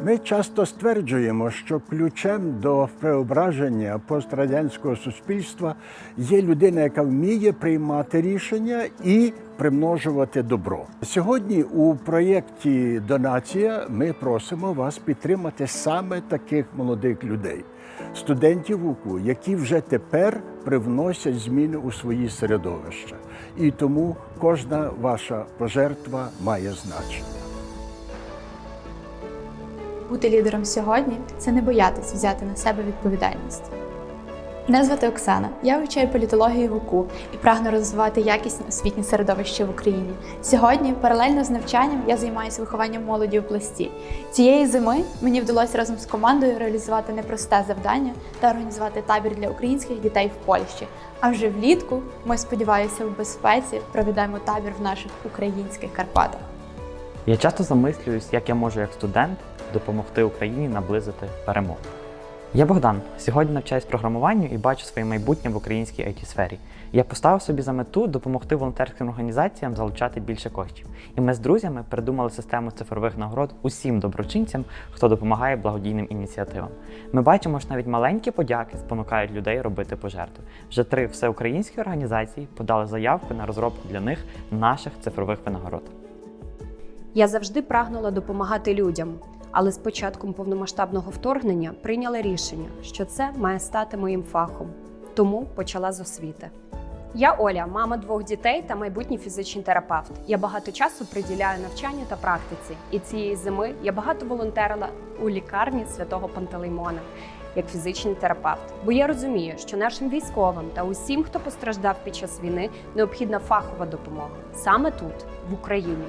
Ми часто стверджуємо, що ключем до преображення пострадянського суспільства є людина, яка вміє приймати рішення і примножувати добро. Сьогодні у проєкті Донація ми просимо вас підтримати саме таких молодих людей, студентів УКУ, які вже тепер привносять зміни у свої середовища. І тому кожна ваша пожертва має значення. Бути лідером сьогодні це не боятися взяти на себе відповідальність. Мене звати Оксана. Я вивчаю політологію в УКУ і прагну розвивати якісне освітнє середовище в Україні. Сьогодні, паралельно з навчанням, я займаюся вихованням молоді у пласті. Цієї зими мені вдалося разом з командою реалізувати непросте завдання та організувати табір для українських дітей в Польщі. А вже влітку ми сподіваюся в безпеці проведемо табір в наших українських Карпатах. Я часто замислююсь, як я можу як студент допомогти Україні наблизити перемогу. Я Богдан. Сьогодні навчаюсь програмуванню і бачу своє майбутнє в українській it сфері Я поставив собі за мету допомогти волонтерським організаціям залучати більше коштів. І ми з друзями придумали систему цифрових нагород усім доброчинцям, хто допомагає благодійним ініціативам. Ми бачимо, що навіть маленькі подяки спонукають людей робити пожертви. Вже три всеукраїнські організації подали заявку на розробку для них наших цифрових винагород. Я завжди прагнула допомагати людям, але з початком повномасштабного вторгнення прийняла рішення, що це має стати моїм фахом. Тому почала з освіти. Я Оля, мама двох дітей та майбутній фізичний терапевт. Я багато часу приділяю навчанню та практиці. І цієї зими я багато волонтерила у лікарні святого Пантелеймона як фізичний терапевт. Бо я розумію, що нашим військовим та усім, хто постраждав під час війни, необхідна фахова допомога саме тут, в Україні.